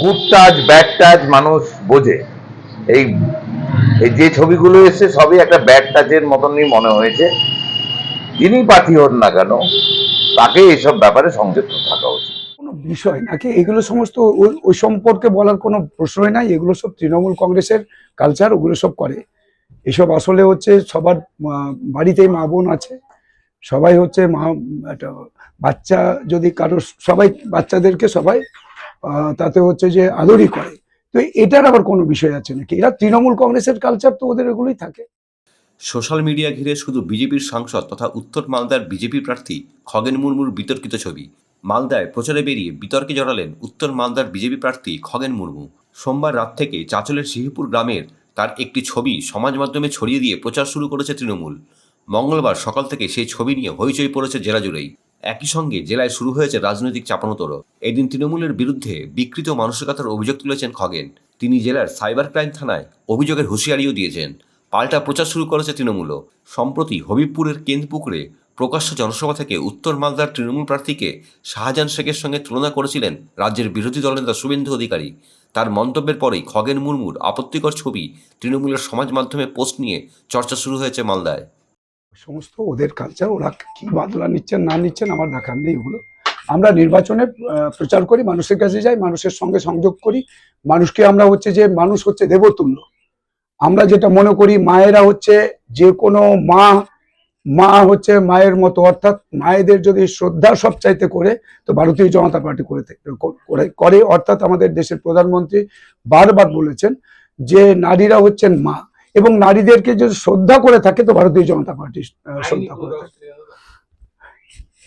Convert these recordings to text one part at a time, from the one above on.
Good touch bad touch মানুষ বোঝে। এই যে ছবিগুলো এসছে, সবই একটা ব্যাড টাচের মতনই মনে হয়েছে। যিনি প্রার্থী হন না কেন, তাকে এইসব ব্যাপারে সংযুক্ত থাকা উচিত। কোনো বিষয় নাকি? এগুলো সমস্ত ওই- সম্পর্কে বলার কোনো প্রশ্নই নাই। এগুলো সব তৃণমূল কংগ্রেসের কালচার ওগুলো সব করে। এসব আসলে হচ্ছে সবার বাড়িতেই মা বোন আছে। সবাই হচ্ছে মা, একটা বাচ্চা যদি কারও সবাই বাচ্চাদেরকে সবাই তাতে হচ্ছে যে আদরই করে। তো এটার আবার কোনো বিষয় আছে নাকি? এরা তৃণমূল কংগ্রেসের কালচার তো ওদের এগুলোই থাকে। সোশ্যাল মিডিয়া ঘিরে শুধু বিজেপির সাংসদ তথা উত্তর মালদার বিজেপি প্রার্থী খগেন মুর্মুর বিতর্কিত ছবি। মালদায় প্রচারে বেরিয়ে বিতর্কে জড়ালেন উত্তর মালদার বিজেপি প্রার্থী খগেন মুর্মু। সোমবার রাত থেকে চাঁচলের শিহিপুর গ্রামের তার একটি ছবি সমাজ মাধ্যমে ছড়িয়ে দিয়ে প্রচার শুরু করেছে তৃণমূল। মঙ্গলবার সকাল থেকে সেই ছবি নিয়ে হইচই পড়েছে জেলা জুড়েই। একই সঙ্গে জেলায় শুরু হয়েছে রাজনৈতিক চাপানোতরও এদিন তৃণমূলের বিরুদ্ধে বিকৃত মানসিকতার অভিযোগ তুলেছেন খগেন। তিনি জেলার সাইবার ক্রাইম থানায় অভিযোগের হুঁশিয়ারিও দিয়েছেন। পাল্টা প্রচার শুরু করেছে তৃণমূলও। সম্প্রতি হবিবপুরের কেন্দ্রপুকুরে প্রকাশ্য জনসভা থেকে উত্তর মালদার তৃণমূল প্রার্থীকে শাহজাহান শেখের সঙ্গে তুলনা করেছিলেন রাজ্যের বিরোধী দলনেতা শুভেন্দু অধিকারী। তার মন্তব্যের পরেই খগেন মুর্মুর আপত্তিকর ছবি তৃণমূলের সমাজ মাধ্যমে পোস্ট নিয়ে চর্চা শুরু হয়েছে মালদায়। সমস্ত ওদের কালচার ওরা কি বাদলা নিচ্ছেন, না নিচ্ছেন আমার দেখার নেই ওগুলো। আমরা নির্বাচনে প্রচার করি, মানুষের কাছে যাই, মানুষের সঙ্গে সংযোগ করি। মানুষকে আমরা হচ্ছে যে, মানুষ হচ্ছে দেবতুল্য। আমরা যেটা মনে করি, মায়েরা হচ্ছে যে কোনো মা মা হচ্ছে মায়ের মতো, অর্থাৎ মায়েদের যদি শ্রদ্ধা সব চাইতে করে, তো ভারতীয় জনতা পার্টি করে করে। অর্থাৎ আমাদের দেশের প্রধানমন্ত্রী বারবার বলেছেন যে, নারীরা হচ্ছেন মা। এবং নারীদেরকে যদি শ্রদ্ধা করে থাকে তো ভারতীয় জনতা পার্টি শ্রদ্ধা করে থাকে।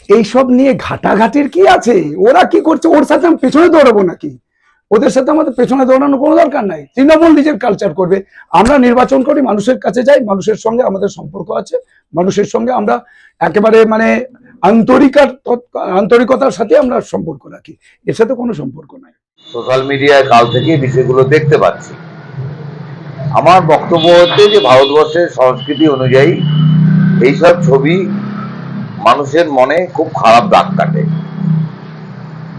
এইসব নিয়ে ঘাটাঘাটির কি আছে? ওরা কি করছে? ওর সাথে আমি পেছনে দৌড়াবো নাকি? ওদের সাথে আমাদের পেছনে দৌড়ানোর কোনো দরকার নাই। তৃণমূল নিজের কালচার করবে। আমরা নির্বাচন করি মানুষের কাছে যাই মানুষের সঙ্গে আমাদের সম্পর্ক আছে। মানুষের সঙ্গে আমরা একেবারে মানে আন্তরিকার আন্তরিকতার সাথে আমরা সম্পর্ক রাখি। এর সাথে কোনো সম্পর্ক নাই। সোশ্যাল মিডিয়ায় কাল থেকে বিষয়গুলো দেখতে পাচ্ছি। আমার বক্তব্য হচ্ছে যে ভারতবর্ষের সংস্কৃতি অনুযায়ী এইসব ছবি মানুষের মনে খুব খারাপ দাগ কাটে।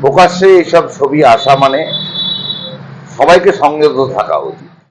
প্রকাশ্যে এইসব ছবি আসা মানে সবাইকে সংযত থাকা উচিত।